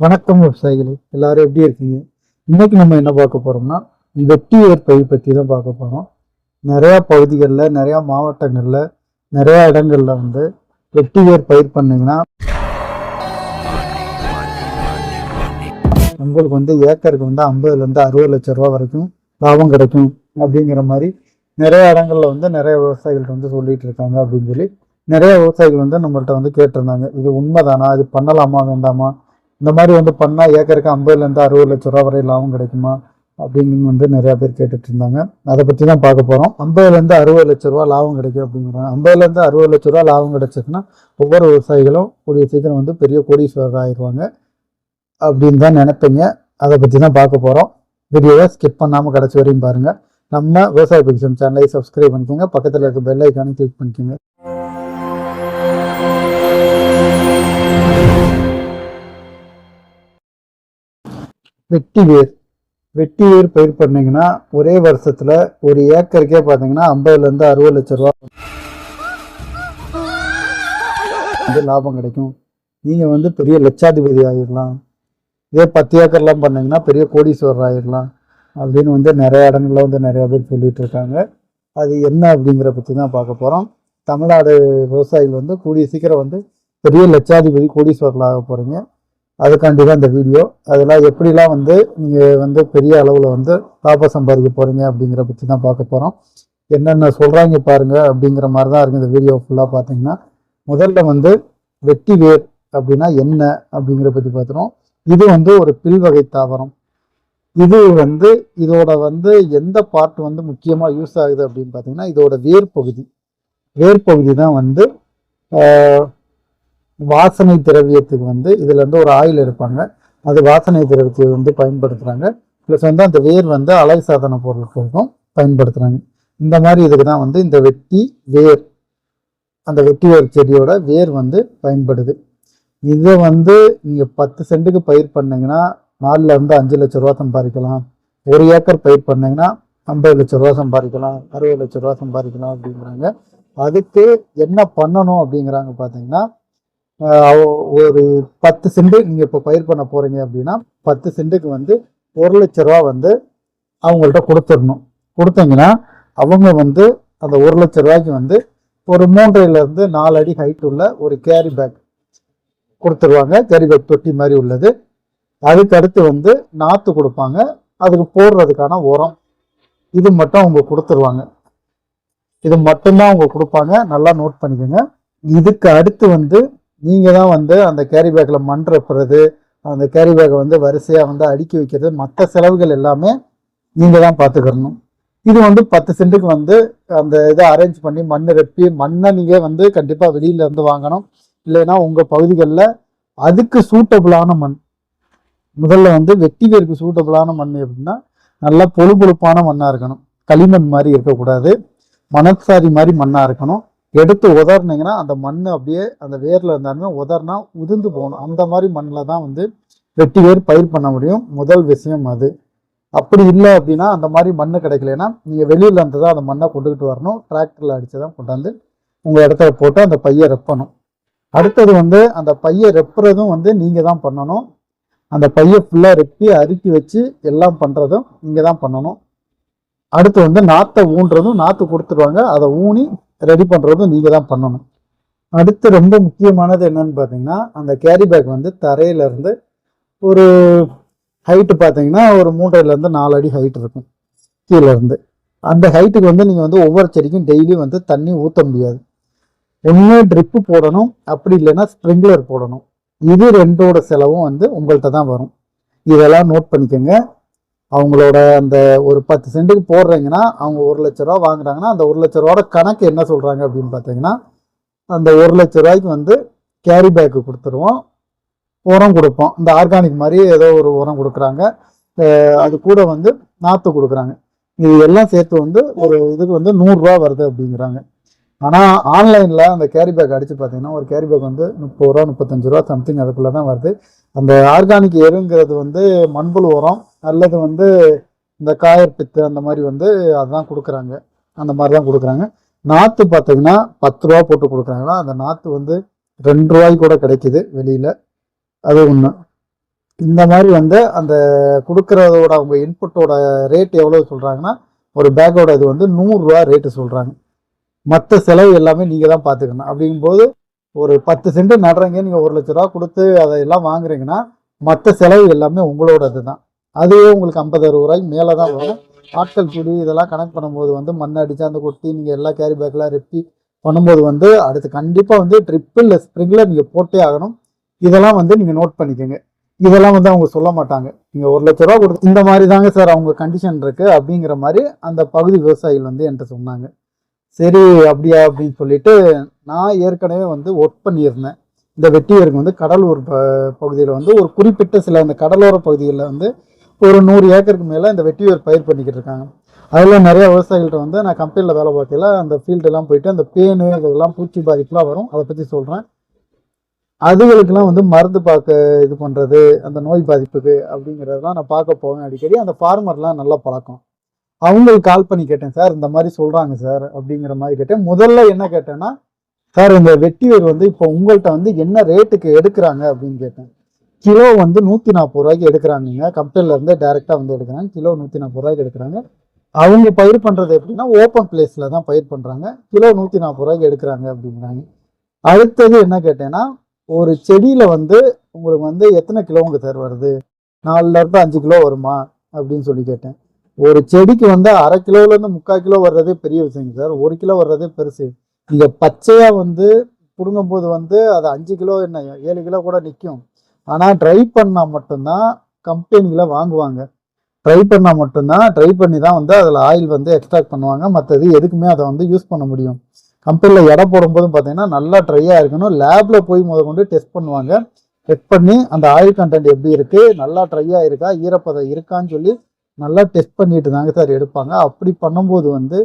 வணக்கம் விவசாயிகளே எல்லாரும் எப்படி இருக்கீங்க? இன்னைக்கு நம்ம என்ன பார்க்க போறோம்னா வெட்டி வேர் பயிர் பற்றி தான் பார்க்க போறோம். நிறையா பகுதிகளில் நிறையா மாவட்டங்களில் நிறையா இடங்கள்ல வந்து வெட்டி பயிர் பண்ணீங்கன்னா உங்களுக்கு வந்து ஏக்கருக்கு வந்து ஐம்பதுலேருந்து அறுபது லட்ச ரூபா வரைக்கும் லாபம் கிடைக்கும் அப்படிங்கிற மாதிரி நிறைய இடங்கள்ல வந்து நிறைய விவசாயிகள் வந்து சொல்லிட்டு இருக்காங்க அப்படின்னு சொல்லி நிறைய விவசாயிகள் வந்து நம்மள்ட்ட வந்து கேட்டிருந்தாங்க. இது உண்மைதானா? இது பண்ணலாமா வேண்டாமா? இந்த மாதிரி வந்து பண்ணால் ஏக்கருக்கு ஐம்பதுலேருந்து அறுபது லட்ச ரூபா வரை லாபம் கிடைக்குமா அப்படின்னு வந்து நிறையா பேர் கேட்டுட்டு இருந்தாங்க. அதை பற்றி தான் பார்க்க போகிறோம் ஐம்பதுலேருந்து அறுபது லட்ச ரூபா லாபம் கிடைக்கும் அப்படிங்கிறாங்க. ஐம்பதுலேருந்து அறுபது லட்ச ரூபா லாபம் கிடைச்சிருக்குன்னா ஒவ்வொரு விவசாயிகளும் கூடிய சீக்கிரம் வந்து பெரிய கோடீஸ்வரர் ஆயிடுவாங்க அப்படின்னு தான் நினைப்பீங்க. அதை பற்றி தான் பார்க்க போகிறோம் வீடியோவை ஸ்கிப் பண்ணாமல் கடைசி வரையும் பாருங்கள் நம்ம விவசாய பிக்சம் சேனலை சப்ஸ்கிரைப் பண்ணிக்கோங்க. பக்கத்தில் இருக்க பெல் ஐக்கானை கிளிக் பண்ணிக்கோங்க. வெட்டி வேர் வெட்டி வேர் பயிர் பண்ணீங்கன்னா ஒரே வருஷத்துல ஒரு ஏக்கருக்கே பார்த்தீங்கன்னா ஐம்பதுலேருந்து அறுபது லட்ச ரூபா. வந்து லாபம் கிடைக்கும். நீங்கள் வந்து பெரிய லட்சாதிபதி ஆகிடலாம் இதே பத்து ஏக்கர்லாம் பண்ணிங்கன்னா பெரிய கோடீஸ்வரர் ஆகிடலாம் அப்படின்னு வந்து நிறைய இடங்கள்ல வந்து நிறைய பேர் சொல்லிட்டு இருக்காங்க. அது என்ன அப்படிங்கிற பற்றி தான் பார்க்க போகிறோம் தமிழ்நாடு விவசாயிகள் வந்து கூடிய சீக்கிரம் வந்து பெரிய லட்சாதிபதி கோடீஸ்வரர்கள் ஆக போகிறீங்க அதுக்காண்டி தான் இந்த வீடியோ. அதெல்லாம் எப்படிலாம் வந்து நீங்கள் வந்து பெரிய அளவில் வந்து லாபம் சம்பாதிக்க போகிறீங்க அப்படிங்கிற பற்றி தான் பார்க்க போகிறோம் என்னென்ன சொல்கிறாங்க பாருங்கள் அப்படிங்கிற மாதிரி தான் இருக்குது இந்த வீடியோ ஃபுல்லாக பார்த்தீங்கன்னா. முதல்ல வந்து வெட்டி வேர் அப்படின்னா என்ன அப்படிங்கிற பற்றி பார்த்துருவோம். இது வந்து ஒரு பில்வகை தாவரம். இது வந்து இதோட வந்து எந்த பார்ட் வந்து முக்கியமாக யூஸ் ஆகுது அப்படின்னு பார்த்தீங்கன்னா இதோட வேர் பகுதி. வேர் பகுதி தான் வந்து வாசனை திரவியத்துக்கு வந்து இதில் இருந்து ஒரு ஆயில் எடுப்பாங்க. அது வாசனை திரவியத்தை வந்து பயன்படுத்துகிறாங்க ப்ளஸ் வந்து அந்த வேர் வந்து அலை சாதன பொருட்களுக்கும் பயன்படுத்துகிறாங்க இந்த மாதிரி இதுக்கு தான் வந்து இந்த வெட்டி வேர் அந்த வெட்டி வேர் செடியோட வேர் வந்து பயன்படுது. இதை வந்து நீங்கள் பத்து சென்ட்டுக்கு பயிர் பண்ணிங்கன்னா நாலுல இருந்து அஞ்சு லட்ச ரூபா சம்பாதிக்கலாம். ஒரு ஏக்கர் பயிர் பண்ணிங்கன்னா ஐம்பது லட்ச ரூபா சம்பாதிக்கலாம் அறுபது லட்ச ரூபா சம்பாதிக்கலாம் அப்படிங்கிறாங்க. அதுக்கு என்ன பண்ணணும் அப்படிங்கிறாங்க பார்த்தீங்கன்னா ஒரு பத்து சென்ட் நீங்கள் இப்போ பயிர் பண்ண போகிறீங்க அப்படின்னா பத்து சென்ட்டுக்கு வந்து ஒரு லட்ச ரூபா வந்து அவங்கள்ட்ட கொடுத்துடணும். கொடுத்தீங்கன்னா அவங்க வந்து அந்த ஒரு லட்ச ரூபாய்க்கு வந்து ஒரு மூன்றையிலேருந்து நாலு அடி ஹைட் உள்ள ஒரு கேரி பேக் கொடுத்துருவாங்க. கேரி பேக் தொட்டி மாதிரி உள்ளது. அதுக்கு அடுத்து வந்து நாற்று கொடுப்பாங்க. அதுக்கு போடுறதுக்கான உரம். இது மட்டும் அவங்க கொடுத்துருவாங்க. இது மட்டும்தான் அவங்க கொடுப்பாங்க. நல்லா நோட் பண்ணிக்கோங்க. இதுக்கு அடுத்து வந்து நீங்கள் தான் வந்து அந்த கேரி பேக்கில் மண் ரப்புறது அந்த கேரி பேக்கை வந்து வரிசையாக வந்து அடுக்கி வைக்கிறது மற்ற செலவுகள் எல்லாமே நீங்கள் தான் பார்த்துக்கிறணும் இது வந்து பத்து சென்ட்டுக்கு வந்து அந்த இதை அரேஞ்ச் பண்ணி மண் ரெப்பி மண்ணை நீங்கள் வந்து கண்டிப்பாக வெளியில இருந்து வாங்கணும். இல்லைன்னா உங்கள் பகுதிகளில் அதுக்கு சூட்டபிளான மண் முதல்ல வந்து வெட்டி வேருக்கு சூட்டபிளான மண் எப்படின்னா நல்லா பொழு பொழுப்பான இருக்கணும். களிமண் மாதிரி இருக்கக்கூடாது. மணற்சாரி மாதிரி மண்ணாக இருக்கணும். எடுத்து உதறினீங்கன்னா அந்த மண் அப்படியே அந்த வேர்ல இருந்தாலுமே உதறினா உதிர்ந்து போகணும். அந்த மாதிரி மண்ணில் தான் வந்து வெட்டி வேர் பயிர் பண்ண முடியும். முதல் விஷயம் அது. அப்படி இல்லை அப்படின்னா அந்த மாதிரி மண் கிடைக்கலன்னா நீங்கள் வெளியில் இருந்து தான் அந்த மண்ணை கொண்டுக்கிட்டு வரணும். டிராக்டரில் அடித்து தான் கொண்டாந்து உங்கள் இடத்துல போட்டு அந்த பையை ரெப்பணும். அடுத்தது வந்து அந்த பையை ரெப்புறதும் வந்து நீங்கள் தான் பண்ணணும். அந்த பையை ஃபுல்லாக ரெப்பி அறுக்கி வச்சு எல்லாம் பண்ணுறதும் நீங்கள் தான் பண்ணணும். அடுத்து வந்து நாற்றை ஊன்றதும் நாற்று கொடுத்துருவாங்க. அதை ஊனி ரெடி பண்ணுறதும் நீங்கள் தான் பண்ணணும். அடுத்து ரொம்ப முக்கியமானது என்னன்னு பார்த்தீங்கன்னா அந்த கேரி பேக் வந்து தரையிலேருந்து ஒரு ஹைட்டு பார்த்தீங்கன்னா ஒரு மூன்றையிலேருந்து நாலு அடி ஹைட் இருக்கும் கீழேருந்து அந்த ஹைட்டுக்கு வந்து நீங்கள் வந்து ஒவ்வொரு செடிக்கும் டெய்லியும் வந்து தண்ணி ஊற்ற முடியாது. ஒன்று ட்ரிப்பு போடணும் அப்படி இல்லைன்னா ஸ்ப்ரிங்க்லர் போடணும். இது ரெண்டோட செலவும் வந்து உங்கள்கிட்ட தான் வரும். இதெல்லாம் நோட் பண்ணிக்கோங்க. அவங்களோட அந்த ஒரு பத்து சென்ட்டுக்கு போடுறீங்கன்னா அவங்க ஒரு லட்ச ரூபா வாங்குறாங்கன்னா அந்த ஒரு லட்ச ரூபாவோட கணக்கு என்ன சொல்கிறாங்க அப்படின்னு பார்த்தீங்கன்னா அந்த ஒரு லட்ச ரூபாய்க்கு வந்து கேரி பேக்கு கொடுத்துருவோம். உரம் கொடுப்போம். இந்த ஆர்கானிக் மாதிரி ஏதோ ஒரு உரம் கொடுக்குறாங்க. அது கூட வந்து நாற்று கொடுக்குறாங்க. இது எல்லாம் சேர்த்து வந்து ஒரு இதுக்கு வந்து நூறுரூவா வருது அப்படிங்கிறாங்க. ஆனால் ஆன்லைனில் அந்த கேரி பேக் அடித்து பார்த்தீங்கன்னா ஒரு கேரி பேக் வந்து முப்பது ரூபா முப்பத்தஞ்சு ரூபா சம்திங் அதுக்குள்ளே தான் வருது. அந்த ஆர்கானிக் எருங்கிறது வந்து மண்புழு உரம் அல்லது வந்து இந்த காயர் பித்து அந்த மாதிரி வந்து அதுதான் கொடுக்குறாங்க. அந்த மாதிரி தான் கொடுக்குறாங்க. நாற்று பார்த்தீங்கன்னா பத்து ரூபா போட்டு கொடுக்குறாங்கன்னா அந்த நாற்று வந்து ரெண்டு ரூபாய்க்கு கூட கிடைக்குது வெளியில். அது ஒன்று இந்த மாதிரி வந்து அந்த கொடுக்குறதோட அவங்க இன்புட்டோட ரேட் எவ்வளோ சொல்கிறாங்கன்னா ஒரு பேக்கோட இது வந்து நூறுரூவா ரேட்டு சொல்கிறாங்க மற்ற செலவு எல்லாமே நீங்கள் தான் பார்த்துக்கணும். அப்படிங்கும்போது ஒரு பத்து சென்ட் நடுறீங்க நீங்கள் ஒரு லட்ச ரூபா கொடுத்து அதை எல்லாம் வாங்குறீங்கன்னா மற்ற செலவு எல்லாமே உங்களோடது தான் அதுவே உங்களுக்கு ஐம்பது அறுபது ரூபாய்க்கு மேலே தான் வரும். ஆட்கள் கூடி இதெல்லாம் கணக்கு பண்ணும்போது வந்து மண் அடித்து அந்த கொட்டி நீங்கள் எல்லா கேரி பேக்கெலாம் ரெப்பி பண்ணும்போது வந்து அடுத்து கண்டிப்பாக வந்து ட்ரிப்பிள் ஸ்ப்ரிங்கில் நீங்கள் போட்டே ஆகணும். இதெல்லாம் வந்து நீங்கள் நோட் பண்ணிக்கோங்க. இதெல்லாம் வந்து அவங்க சொல்ல மாட்டாங்க. நீங்கள் ஒரு லட்ச ரூபா கொடுத்து இந்த மாதிரி தாங்க சார் அவங்க கண்டிஷன் இருக்குது அப்படிங்கிற மாதிரி அந்த பகுதி விவசாயிகள் வந்து என்கிட்ட சொன்னாங்க. சரி அப்படியா அப்படின்னு சொல்லிட்டு நான் ஏற்கனவே வந்து ஒர்க் பண்ணியிருந்தேன். இந்த வெட்டியருக்கு வந்து கடலூர் ப பகுதியில் வந்து ஒரு குறிப்பிட்ட சில அந்த கடலோர பகுதிகளில் வந்து ஒரு நூறு ஏக்கருக்கு மேலே இந்த வெட்டியூர் பயிர் பண்ணிக்கிட்டு இருக்காங்க. அதில் நிறைய விவசாயிகள்ட்ட வந்து நான் கம்பெனியில் வேலை பார்க்கல அந்த ஃபீல்டெல்லாம் போயிட்டு அந்த பேனு இதெல்லாம் பூச்சி பாதிப்புலாம் வரும். அதை பற்றி சொல்கிறேன் அதுகளுக்கெல்லாம் வந்து மருந்து பார்க்க இது பண்ணுறது அந்த நோய் பாதிப்புக்கு அப்படிங்கிறதெல்லாம் நான் பார்க்க போவேன் அடிக்கடி. அந்த ஃபார்மர்லாம் நல்லா பழக்கம். அவங்களுக்கு கால் பண்ணி கேட்டேன் சார் இந்த மாதிரி சொல்கிறாங்க சார் அப்படிங்கிற மாதிரி கேட்டேன். முதல்ல என்ன கேட்டேன்னா சார் இந்த வெட்டியூர் வந்து இப்போ உங்கள்கிட்ட வந்து என்ன ரேட்டுக்கு எடுக்கிறாங்க? அப்படின்னு கேட்டேன். கிலோ வந்து நூற்றி நாற்பது ரூபாய்க்கு எடுக்கிறாங்க. கம்பெனிலேருந்து டேரெக்டாக டைரெக்டாக வந்து எடுக்கிறாங்க. கிலோ நூற்றி நாற்பது ரூபாய்க்கு எடுக்கிறாங்க. அவங்க பயிர் பண்ணுறது எப்படின்னா ஓப்பன் பிளேஸில் தான் பயிர் பண்ணுறாங்க கிலோ நூற்றி நாற்பது ரூபாய்க்கு எடுக்கிறாங்க அப்படிங்கிறாங்க. அடுத்தது என்ன கேட்டேன்னா ஒரு செடியில் வந்து உங்களுக்கு வந்து எத்தனை கிலோங்க சார் வருது? நாலுலேருந்து அஞ்சு கிலோ வருமா? அப்படின்னு சொல்லி கேட்டேன். ஒரு செடிக்கு வந்து அரை கிலோலேருந்து முக்கால் கிலோ வர்றதே பெரிய விஷயங்க சார். ஒரு கிலோ வர்றதே பெருசு. இங்கே பச்சையாக வந்து பிடுங்கும்போது வந்து அது அஞ்சு கிலோ என்ன ஏழு கிலோ கூட நிற்கும் ஆனால் ட்ரை பண்ணால் மட்டும்தான் கம்பெனியில் வாங்குவாங்க. ட்ரை பண்ணால் மட்டும்தான் ட்ரை பண்ணி தான் வந்து அதில் ஆயில் வந்து எக்ஸ்ட்ராக்ட் பண்ணுவாங்க. மற்றது எதுக்குமே அதை வந்து யூஸ் பண்ண முடியும். கம்பெனியில் எடை போடும்போதும் பார்த்தீங்கன்னா நல்லா ட்ரையாக இருக்கணும். லேபில் போய் முத கொண்டு டெஸ்ட் பண்ணுவாங்க. டெஸ்ட் பண்ணி அந்த ஆயில் கண்டென்ட் எப்படி இருக்குது நல்லா ட்ரையாக இருக்கா ஈரப்பதம் இருக்கான்னு சொல்லி நல்லா டெஸ்ட் பண்ணிட்டு தாங்க சார் எடுப்பாங்க. அப்படி பண்ணும்போது வந்து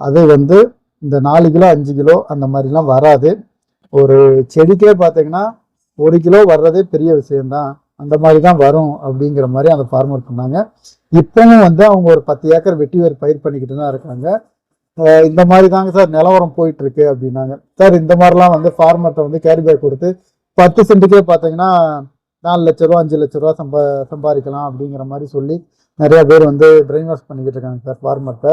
அது வந்து இந்த நாலு கிலோ அஞ்சு கிலோ அந்த மாதிரிலாம் வராது. ஒரு செடிக்கே பார்த்தீங்கன்னா ஒரு கிலோ வர்றதே பெரிய விஷயம்தான். அந்த மாதிரி தான் வரும் அப்படிங்கிற மாதிரி அந்த ஃபார்மர் பண்ணாங்க இப்பவும் வந்து அவங்க ஒரு பத்து ஏக்கர் வெட்டி வேறு பயிர் பண்ணிக்கிட்டு தான் இருக்காங்க. இந்த மாதிரி தாங்க சார் நிலவரம் போயிட்டு இருக்கு அப்படின்னாங்க. சார் இந்த மாதிரிலாம் வந்து ஃபார்மர்கிட்ட வந்து கேரி பேக் கொடுத்து பத்து சென்ட்டுக்கே பார்த்தீங்கன்னா நாலு லட்ச ரூபா அஞ்சு லட்ச ரூபா சம்பா சம்பாதிக்கலாம் அப்படிங்கிற மாதிரி சொல்லி நிறைய பேர் வந்து பிரெயின் வாஷ் பண்ணிக்கிட்டு இருக்காங்க சார் ஃபார்மர்கிட்ட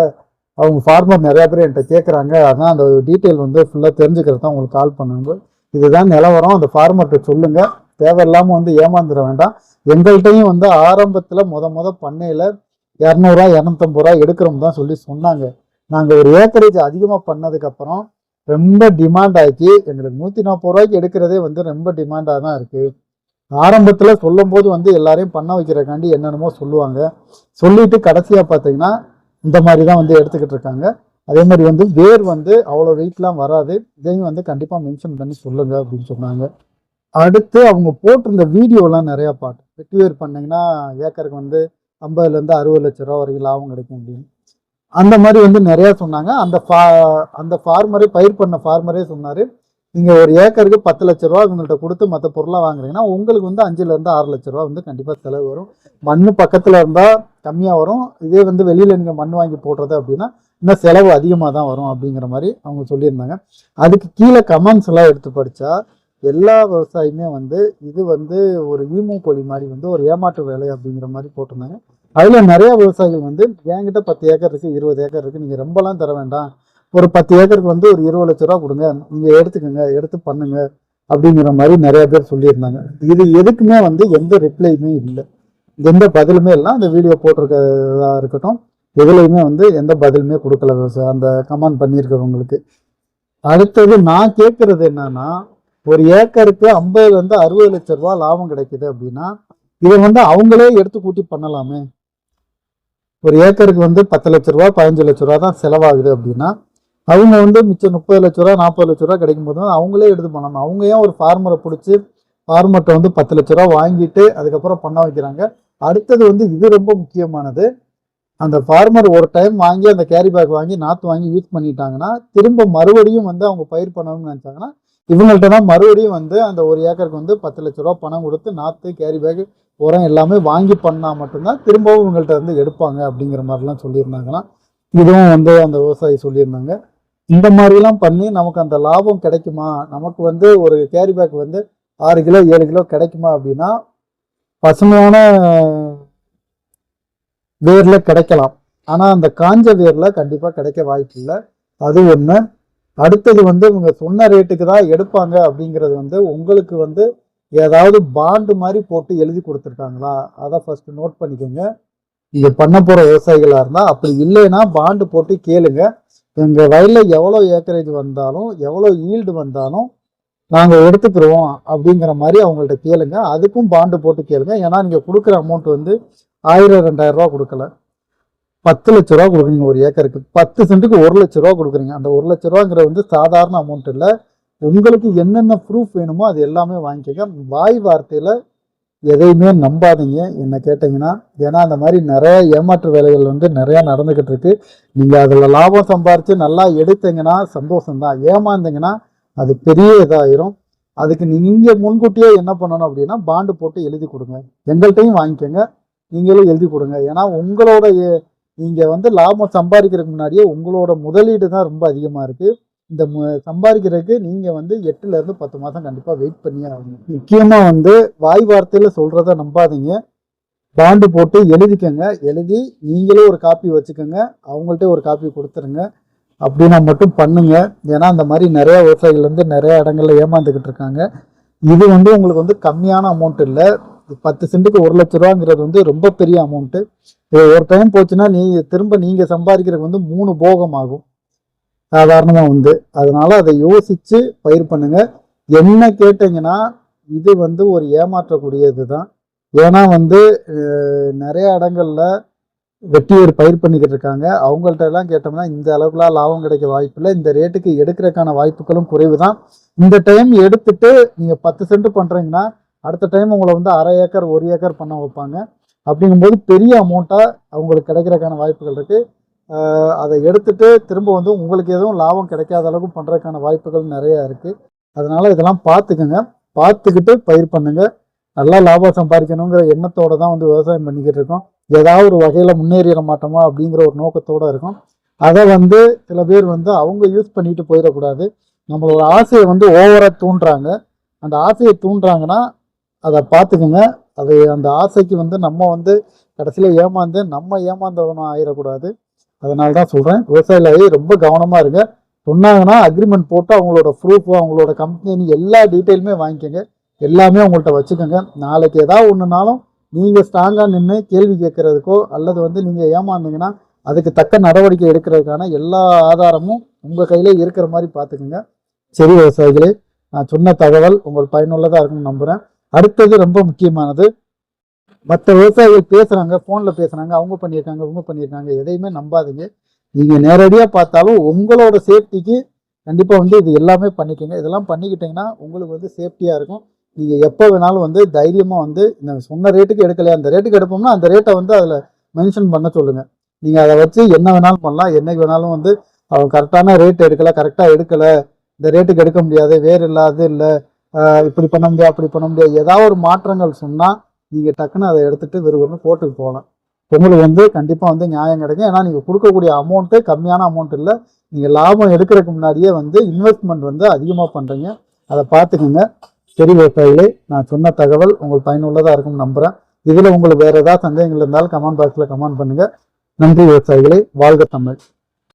அவங்க ஃபார்மர் நிறையா பேர் என்கிட்ட கேட்குறாங்க அதான் அந்த டீட்டெயில் வந்து ஃபுல்லாக தெரிஞ்சுக்கிறது தான் உங்களுக்கு கால் பண்ணுங்க இதுதான் நிலவரம். அந்த ஃபார்மர்கிட்ட சொல்லுங்க. தேவையில்லாமல் வந்து ஏமாந்துட வேண்டாம். எங்கள்கிட்டையும் வந்து ஆரம்பத்தில் முத முத பண்ணையில் இரநூறுவா இரநூத்தம்பது ரூபா எடுக்கிறோம் தான் சொல்லி சொன்னாங்க. நாங்கள் ஒரு ஏக்கரேஜ் அதிகமாக பண்ணதுக்கப்புறம் ரொம்ப டிமாண்ட் ஆக்கி எங்களுக்கு நூற்றி நாற்பது ரூபாய்க்கு எடுக்கிறதே வந்து ரொம்ப டிமாண்டாக தான் இருக்குது ஆரம்பத்தில் சொல்லும்போது வந்து எல்லாரையும் பண்ண வைக்கிறக்காண்டி என்னென்னமோ சொல்லுவாங்க. சொல்லிட்டு கடைசியாக பார்த்தீங்கன்னா இந்த மாதிரி தான் வந்து எடுத்துக்கிட்டு இருக்காங்க. அதே மாதிரி வந்து வேர் வந்து அவ்வளோ வெயிட்லாம் வராது. இதையும் வந்து கண்டிப்பாக மென்ஷன் பண்ணி சொல்லுங்கள் அப்படின்னு சொன்னாங்க. அடுத்து அவங்க போட்டிருந்த வீடியோலாம் நிறையா பாட்டு வெட்டி வேர் பண்ணீங்கன்னா ஏக்கருக்கு வந்து ஐம்பதுலேருந்து அறுபது லட்ச ரூபா வரைக்கும் லாபம் கிடைக்கும் அப்படின்னு. அந்த மாதிரி வந்து நிறையா சொன்னாங்க. அந்த ஃபா அந்த ஃபார்மரே பயிர் பண்ண ஃபார்மரே சொன்னார் நீங்கள் ஒரு ஏக்கருக்கு பத்து லட்ச ரூபா உங்கள்கிட்ட கொடுத்து மற்ற பொருளாக வாங்குறீங்கன்னா உங்களுக்கு வந்து அஞ்சுலேருந்து ஆறு லட்ச ரூபா வந்து கண்டிப்பாக செலவு வரும். மண் பக்கத்தில் இருந்தால் கம்மியாக வரும். இதே வந்து வெளியில் நீங்கள் மண் வாங்கி போடுறது அப்படின்னா இன்னும் செலவு அதிகமாக தான் வரும் அப்படிங்கிற மாதிரி அவங்க சொல்லியிருந்தாங்க. அதுக்கு கீழே கமெண்ட்ஸ் எல்லாம் எடுத்து படித்தா எல்லா விவசாயியுமே வந்து இது வந்து ஒரு ஈமோ கோழி மாதிரி வந்து ஒரு ஏமாற்று வேலை அப்படிங்கிற மாதிரி போட்டிருந்தாங்க. அதில் நிறைய விவசாயிகள் வந்து என்கிட்ட பத்து ஏக்கர் இருக்குது இருபது ஏக்கர் இருக்குது நீங்கள் ரொம்பலாம் தர வேண்டாம். ஒரு பத்து ஏக்கருக்கு வந்து ஒரு இருபது லட்ச ரூபா கொடுங்க. நீங்கள் எடுத்துக்கோங்க எடுத்து பண்ணுங்க. அப்படிங்கிற மாதிரி நிறைய பேர் சொல்லியிருந்தாங்க. இது எதுக்குமே வந்து எந்த ரிப்ளையுமே இல்லை. எந்த பதிலுமே இல்லை. அந்த வீடியோ போட்டிருக்கிறதா இருக்கட்டும். எதுலையுமே வந்து எந்த பதிலுமே கொடுக்கல சார் அந்த கமெண்ட் பண்ணியிருக்கிறவங்களுக்கு. அடுத்தது நான் கேட்கறது என்னன்னா ஒரு ஏக்கருக்கு ஐம்பதுலேருந்து அறுபது லட்ச ரூபா லாபம் கிடைக்குது அப்படின்னா இதை வந்து அவங்களே எடுத்து கூட்டி பண்ணலாமே. ஒரு ஏக்கருக்கு வந்து பத்து லட்ச ரூபா பதினஞ்சு லட்ச ரூபா தான் செலவாகுது அப்படின்னா அவங்க வந்து மிச்சம் முப்பது லட்ச ரூபா நாற்பது லட்ச ரூபா கிடைக்கும் போது அவங்களே எடுத்து பண்ணலாம் அவங்க ஏன் ஒரு ஃபார்மரை பிடிச்சி ஃபார்மர்கிட்ட வந்து பத்து லட்ச ரூபா வாங்கிட்டு அதுக்கப்புறம் பண்ண வைக்கிறாங்க? அடுத்தது வந்து இது ரொம்ப முக்கியமானது அந்த ஃபார்மர் ஒரு டைம் வாங்கி அந்த கேரி பேக் வாங்கி நாற்று வாங்கி யூஸ் பண்ணிட்டாங்கன்னா திரும்ப மறுபடியும் வந்து அவங்க பயிர் பண்ணணும்னு நினச்சாங்கன்னா இவங்கள்ட்ட தான் மறுபடியும் வந்து அந்த ஒரு ஏக்கருக்கு வந்து பத்து லட்ச ரூபா பணம் கொடுத்து நாற்று கேரி பேக் உரம் எல்லாமே வாங்கி பண்ணால் மட்டும்தான் திரும்பவும் இவங்கள்ட்ட வந்து எடுப்பாங்க அப்படிங்கிற மாதிரிலாம் சொல்லியிருந்தாங்கன்னா இதுவும் வந்து அந்த விவசாயி சொல்லியிருந்தாங்க. இந்த மாதிரிலாம் பண்ணி நமக்கு அந்த லாபம் கிடைக்குமா? நமக்கு வந்து ஒரு கேரி பேக் வந்து ஆறு கிலோ ஏழு கிலோ கிடைக்குமா அப்படின்னா பசுமையான வேர்ல கிடைக்கலாம். ஆனா அந்த காஞ்ச வேர்ல கண்டிப்பா கிடைக்க வாய்ப்பு இல்லை. அது ஒண்ணு. அடுத்தது வந்து இவங்க சொன்ன ரேட்டுக்கு தான் எடுப்பாங்க அப்படிங்கிறது வந்து உங்களுக்கு வந்து ஏதாவது பாண்டு மாதிரி போட்டு எழுதி கொடுத்துருக்காங்களா? அதை ஃபர்ஸ்ட் நோட் பண்ணிக்கோங்க. நீங்க பண்ண போற விவசாயிகளா இருந்தா அப்படி இல்லைன்னா பாண்டு போட்டு கேளுங்க. எங்க வயல்ல எவ்வளவு ஏக்கரேஜ் வந்தாலும் எவ்வளவு ஈல்டு வந்தாலும் நாங்க எடுத்துக்கிறோம் அப்படிங்கிற மாதிரி அவங்கள்ட்ட கேளுங்க. அதுக்கும் பாண்டு போட்டு கேளுங்க. ஏன்னா நீங்க கொடுக்குற அமௌண்ட் வந்து ஆயிரம் ரெண்டாயிரம் ரூபா கொடுக்கல. பத்து லட்ச ரூபா கொடுக்குறீங்க ஒரு ஏக்கருக்கு. பத்து சென்ட்டுக்கு ஒரு லட்ச ரூபா கொடுக்குறீங்க. அந்த ஒரு லட்ச ரூபாங்கிற வந்து சாதாரண அமௌண்ட் இல்லை. உங்களுக்கு என்னென்ன ப்ரூஃப் வேணுமோ அது எல்லாமே வாங்கிக்கோங்க. வாய் வார்த்தையில் எதையுமே நம்பாதீங்க. என்ன கேட்டிங்கன்னா ஏன்னா அந்த மாதிரி நிறைய ஏமாற்று வேலைகள் வந்து நிறையா நடந்துக்கிட்டு இருக்கு. நீங்கள் அதில் லாபம் சம்பாரித்து நல்லா எடுத்தீங்கன்னா சந்தோஷம்தான். ஏமாந்தீங்கன்னா அது பெரிய இதாயிரும். அதுக்கு நீங்கள் முன்கூட்டியே என்ன பண்ணணும் அப்படின்னா பாண்டு போட்டு எழுதி கொடுங்க. எங்கள்கிட்டையும் வாங்கிக்கோங்க. நீங்களே எழுதி கொடுங்க. ஏன்னா உங்களோட நீங்கள் வந்து லாபம் சம்பாதிக்கிறதுக்கு முன்னாடியே உங்களோட முதலீடு தான் ரொம்ப அதிகமாக இருக்குது இந்த மு- சம்பாதிக்கிறதுக்கு நீங்கள் வந்து எட்டுலேருந்து பத்து மாதம் கண்டிப்பாக வெயிட் பண்ணியே ஆகணும். முக்கியமாக வந்து வாய் வார்த்தையில் சொல்கிறத நம்பாதீங்க. பாண்டு போட்டு எழுதிக்கங்க. எழுதி நீங்களே ஒரு காப்பி வச்சுக்கோங்க. அவங்கள்ட்ட ஒரு காப்பி கொடுத்துருங்க. அப்படின்னா மட்டும் பண்ணுங்க. ஏன்னா அந்த மாதிரி நிறையா விவசாயிகள் வந்து நிறைய இடங்கள்ல ஏமாந்துக்கிட்டு இருக்காங்க. இது வந்து உங்களுக்கு வந்து கம்மியான அமௌண்ட் இல்லை. பத்து சென்ட்டுக்கு ஒரு லட்ச ரூபாங்கிறது வந்து ரொம்ப பெரிய அமௌண்ட்டு ஒரு டைம் போச்சுன்னா நீ திரும்ப நீங்கள் சம்பாதிக்கிறதுக்கு வந்து மூணு போகம் ஆகும் வந்து அதனால் அதை யோசித்து பயிர் பண்ணுங்கள் என்ன கேட்டீங்கன்னா இது வந்து ஒரு ஏமாற்றக்கூடியது தான் ஏன்னா வந்து நிறைய இடங்களில் வெட்டிவேர் பயிர் பண்ணிக்கிட்டு இருக்காங்க. அவங்கள்ட்ட எல்லாம் கேட்டோம்னா இந்த அளவுக்குலாம் லாபம் கிடைக்க வாய்ப்பில்லை இந்த ரேட்டுக்கு எடுக்கிறதுக்கான வாய்ப்புகளும் குறைவு தான் இந்த டைம் எடுத்துட்டு நீங்கள் பத்து சென்ட் பண்ணுறீங்கன்னா அடுத்த டைம் உங்களை வந்து அரை ஏக்கர் ஒரு ஏக்கர் பண்ண வைப்பாங்க. அப்படிங்கும்போது பெரிய அமௌண்ட்டாக அவங்களுக்கு கிடைக்கிறக்கான வாய்ப்புகள் இருக்குது அதை எடுத்துகிட்டு திரும்ப வந்து உங்களுக்கு எதுவும் லாபம் கிடைக்காத அளவுக்கு பண்ணுறதுக்கான வாய்ப்புகள் நிறையா இருக்குது அதனால் இதெல்லாம் பார்த்துக்குங்க. பார்த்துக்கிட்டு பயிர் பண்ணுங்கள் நல்லா லாபம் சம்பாதிக்கணுங்கிற எண்ணத்தோடு தான் வந்து விவசாயம் பண்ணிக்கிட்டு இருக்கோம். ஏதாவது ஒரு வகையில் முன்னேறிட மாட்டோமா அப்படிங்கிற ஒரு நோக்கத்தோடு இருக்கும். அதை வந்து சில பேர் வந்து அவங்க யூஸ் பண்ணிட்டு போயிடக்கூடாது. நம்மளோட ஆசையை வந்து ஓவராக தூண்டுறாங்க. அந்த ஆசையை தூண்டுறாங்கன்னா அதை பார்த்துக்குங்க. அது அந்த ஆசைக்கு வந்து நம்ம வந்து கடைசியில் ஏமாந்து நம்ம ஏமாந்தவனும் ஆயிடக்கூடாது அதனால தான் சொல்கிறேன் விவசாயிகளை ரொம்ப கவனமாக இருங்க. சொன்னாங்கன்னா அக்ரிமெண்ட் போட்டு அவங்களோட ப்ரூஃப் அவங்களோட கம்பெனி எல்லா டீட்டெயிலுமே வாங்கிக்கோங்க. எல்லாமே உங்கள்கிட்ட வச்சுக்கோங்க. நாளைக்கு ஏதாவது ஒன்றுனாலும் நீங்கள் ஸ்ட்ராங்காக நின்று கேள்வி கேட்கறதுக்கோ அல்லது வந்து நீங்கள் ஏமாந்தீங்கன்னா அதுக்கு தக்க நடவடிக்கை எடுக்கிறதுக்கான எல்லா ஆதாரமும் உங்கள் கையில் இருக்கிற மாதிரி பார்த்துக்குங்க. சரி விவசாயிகளே நான் சொன்ன தகவல் உங்கள் பயனுள்ளதாக இருக்கும்னு நம்புகிறேன் அடுத்தது ரொம்ப முக்கியமானது மற்ற விவசாயிகள் பேசுகிறாங்க ஃபோனில் பேசுகிறாங்க அவங்க பண்ணியிருக்காங்க இவங்க பண்ணியிருக்காங்க எதையுமே நம்பாதீங்க. நீங்கள் நேரடியாக பார்த்தாலும் உங்களோட சேஃப்டிக்கு கண்டிப்பாக வந்து இது எல்லாமே பண்ணிக்கோங்க. இதெல்லாம் பண்ணிக்கிட்டீங்கன்னா உங்களுக்கு வந்து சேஃப்டியாக இருக்கும். நீங்கள் எப்போ வேணாலும் வந்து தைரியமாக வந்து இந்த சொன்ன ரேட்டுக்கு எடுக்கலையா அந்த ரேட்டுக்கு எடுப்போம்னா அந்த ரேட்டை வந்து அதில் மென்ஷன் பண்ண சொல்லுங்கள் நீங்கள் அதை வச்சு என்ன வேணாலும் பண்ணலாம் என்னைக்கு வேணாலும் வந்து அவன் கரெக்டான ரேட் எடுக்கல கரெக்டாக எடுக்கலை இந்த ரேட்டுக்கு எடுக்க முடியாது வேறு இல்லாது இல்லை இப்படி பண்ண முடியாது அப்படி பண்ண முடியாது. ஏதாவது ஒரு மாற்றங்கள் சொன்னால் நீங்கள் டக்குன்னு அதை எடுத்துகிட்டு விறுவிறுன்னு கோர்ட்டுக்கு போகலாம். உங்களுக்கு வந்து கண்டிப்பாக வந்து நியாயம் கிடைக்கும். ஏன்னா நீங்கள் கொடுக்கக்கூடிய அமௌண்ட்டு கம்மியான அமௌண்ட் இல்லை. நீங்கள் லாபம் எடுக்கிறதுக்கு முன்னாடியே வந்து இன்வெஸ்ட்மெண்ட் வந்து அதிகமாக பண்ணுறீங்க அதை பார்த்துக்கோங்க. சரி விவசாயிகளே நான் சொன்ன தகவல் உங்களுக்கு பயனுள்ளதாக இருக்கும்னு நம்புகிறேன் இதில் உங்களுக்கு வேறு ஏதாவது சந்தேகங்கள் இருந்தாலும் கமெண்ட் பாக்ஸில் கமெண்ட் பண்ணுங்கள் நன்றி விவசாயிகளே வாழ்க தமிழ்.